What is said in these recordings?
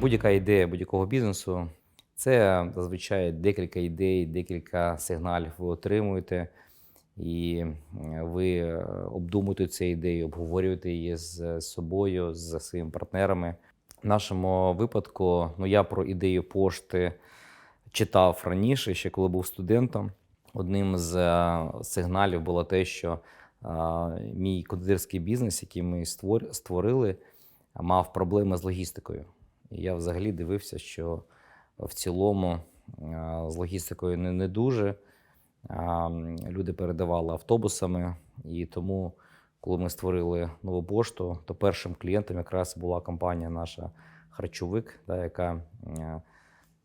Будь-яка ідея будь-якого бізнесу це зазвичай декілька ідей, декілька сигналів ви отримуєте, і е, ви е, обдумуєте ці ідеї, обговорюєте її з собою, з своїми партнерами. В нашому випадку, ну я про ідею пошти читав раніше, ще коли був студентом. Одним з е, сигналів було те, що е, мій кондитерський бізнес, який ми створ- створили, мав проблеми з логістикою. І я взагалі дивився, що в цілому з логістикою не, не дуже. Люди передавали автобусами, і тому, коли ми створили нову пошту, то першим клієнтом якраз була компанія наша Харчовик, да, яка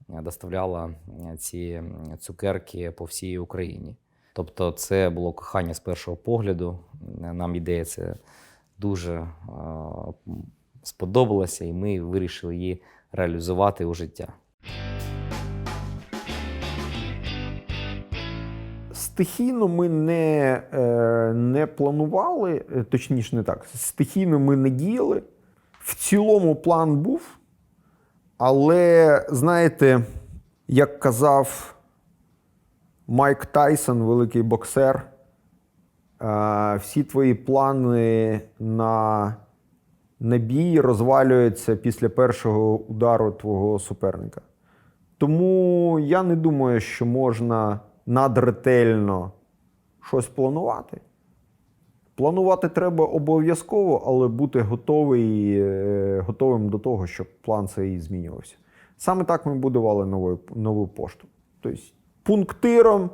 доставляла ці цукерки по всій Україні. Тобто, це було кохання з першого погляду. Нам ідея це дуже сподобалася, і ми вирішили її реалізувати у життя. Стихійно ми не, е, не планували, е, точніше, не так. Стихійно ми не діяли. В цілому план був. Але знаєте, як казав Майк Тайсон, великий боксер, е, всі твої плани на, на бій розвалюються після першого удару твого суперника. Тому я не думаю, що можна надретельно щось планувати. Планувати треба обов'язково, але бути готовий, е, готовим до того, щоб план цей змінювався. Саме так ми будували нову, нову пошту. Тобто, пунктиром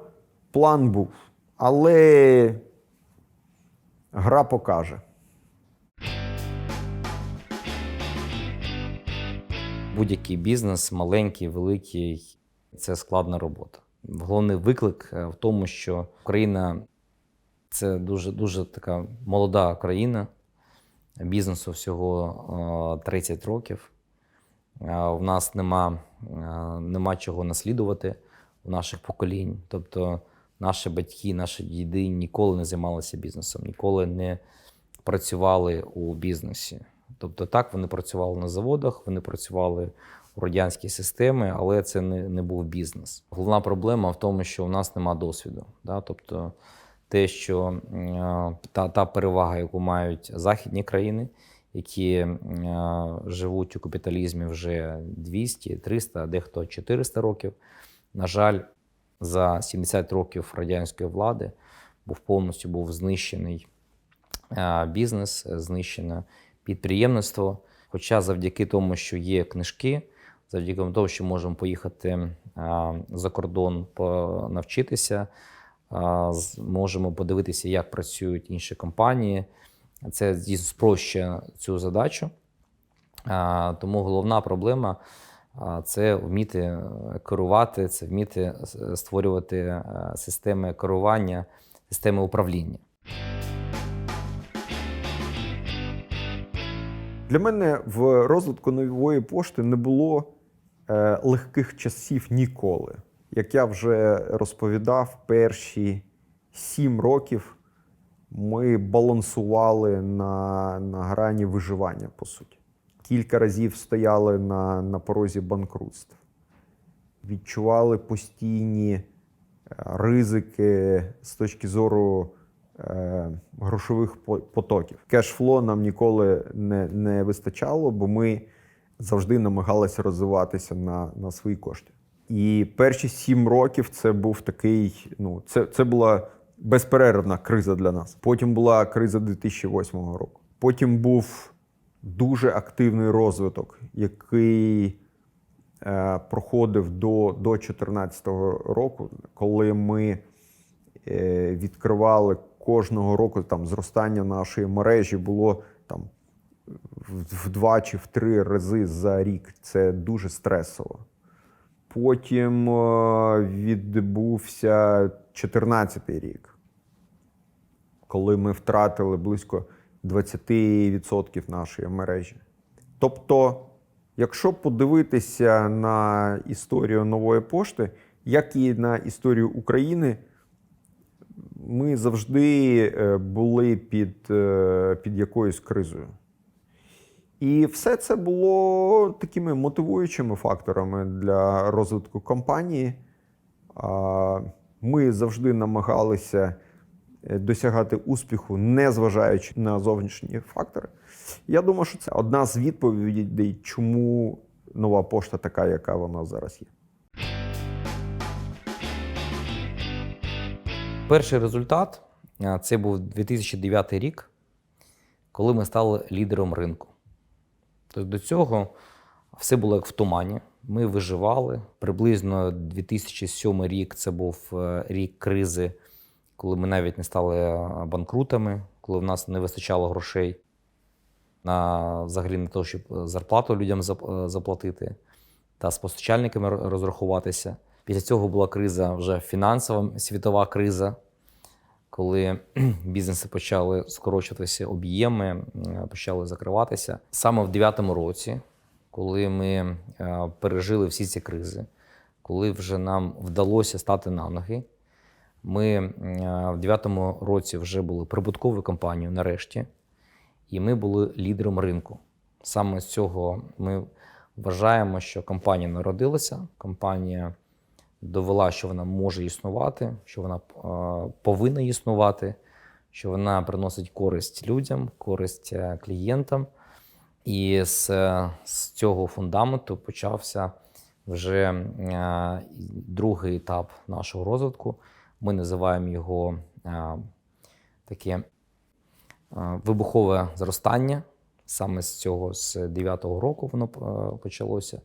план був, але гра покаже. Будь-який бізнес, маленький, великий, це складна робота. Головний виклик е, в тому, що Україна це дуже дуже така молода країна. Бізнесу всього е, 30 років. Е, В нас нема, е, нема чого наслідувати у наших поколінь. Тобто наші батьки, наші діди ніколи не займалися бізнесом, ніколи не працювали у бізнесі. Тобто, так вони працювали на заводах, вони працювали у радянській системі, але це не, не був бізнес. Головна проблема в тому, що у нас нема досвіду. Да? Тобто, те, що е, та, та перевага, яку мають західні країни, які е, живуть у капіталізмі вже 200, 300, дехто 400 років. На жаль, за 70 років радянської влади був повністю був знищений е, бізнес, знищене підприємництво. Хоча завдяки тому, що є книжки, завдяки тому, що можемо поїхати е, за кордон навчитися, е, можемо подивитися, як працюють інші компанії. Це спрощує цю задачу. Тому головна проблема це вміти е, керувати, це вміти створювати е, системи керування, системи управління. Для мене в розвитку нової пошти не було е, легких часів ніколи. Як я вже розповідав, перші сім років ми балансували на, на грані виживання, по суті. Кілька разів стояли на, на порозі банкрутств. Відчували постійні е, ризики з точки зору грошових потоків. Кешфло нам ніколи не, не вистачало, бо ми завжди намагалися розвиватися на, на свої кошти. І перші сім років це був такий, ну, це, це була безперервна криза для нас. Потім була криза 2008 року. Потім був дуже активний розвиток, який е, проходив до, до 2014 року, коли ми е, відкривали кожного року там зростання нашої мережі було там в два чи в три рази за рік. Це дуже стресово. Потім е, відбувся 2014 рік, коли ми втратили близько 20% нашої мережі. Тобто, якщо подивитися на історію нової пошти, як і на історію України, ми завжди е, були під, е, під якоюсь кризою. І все це було такими мотивуючими факторами для розвитку компанії. Ми завжди намагалися е, досягати успіху, не зважаючи на зовнішні фактори. Я думаю, що це одна з відповідей, чому нова пошта така, яка вона зараз є. Перший результат це був 2009 рік, коли ми стали лідером ринку. Тобто до цього все було як в тумані. Ми виживали. Приблизно 2007 рік це був е, рік кризи, коли ми навіть не стали е, банкрутами, коли в нас не вистачало грошей на взагалі на те, щоб е, зарплату людям е, заплатити та з постачальниками розрахуватися. Після цього була криза вже фінансова, світова криза, коли бізнеси почали скорочуватися, об'єми почали закриватися. Саме в 2009 році, коли ми е, пережили всі ці кризи, коли вже нам вдалося стати на ноги, ми е, в 2009 році вже були прибутковою компанією нарешті, і ми були лідером ринку. Саме з цього ми вважаємо, що компанія народилася, компанія довела, що вона може існувати, що вона е, повинна існувати, що вона приносить користь людям, користь е, клієнтам. І з, е, з цього фундаменту почався вже другий етап нашого розвитку. Ми називаємо його таке вибухове зростання. Саме з цього, з 9-го року воно почалося.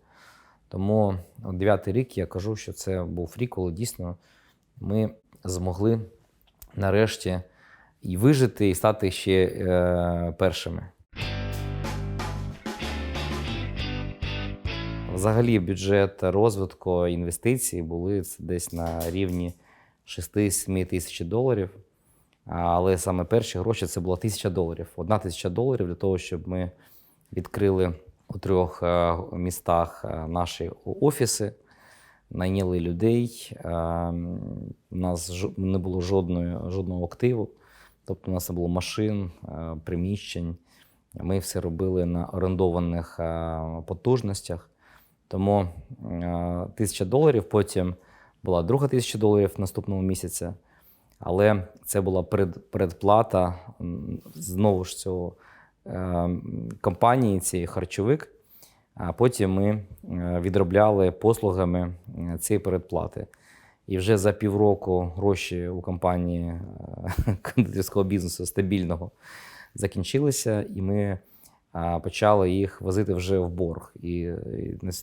Тому дев'ятий рік я кажу, що це був рік, коли дійсно ми змогли нарешті і вижити, і стати ще е, першими. Взагалі, бюджет розвитку інвестицій були десь на рівні 6-7 тисяч доларів. Але саме перші гроші це була тисяча доларів. Одна тисяча доларів для того, щоб ми відкрили у трьох е, містах е, наші офіси, найняли людей. Е, У нас не було жодної, жодного активу, тобто у нас не було машин, приміщень. Ми все робили на орендованих потужностях. Тому тисяча доларів, потім була друга тисяча доларів наступного місяця. Але це була перед, передплата знову ж цього компанії, цієї харчовик. А потім ми е, відробляли послугами е, цієї передплати. І вже за півроку гроші у компанії е, кондитерського бізнесу стабільного закінчилися, і ми почали їх возити вже в борг. І,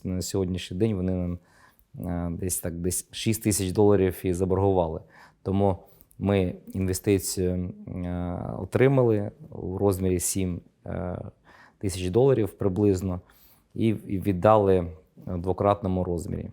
на, сьогоднішній день вони нам десь так десь 6 тисяч доларів і заборгували. Тому ми інвестицію отримали у розмірі 7 е, тисяч доларів приблизно і і віддали в двократному розмірі.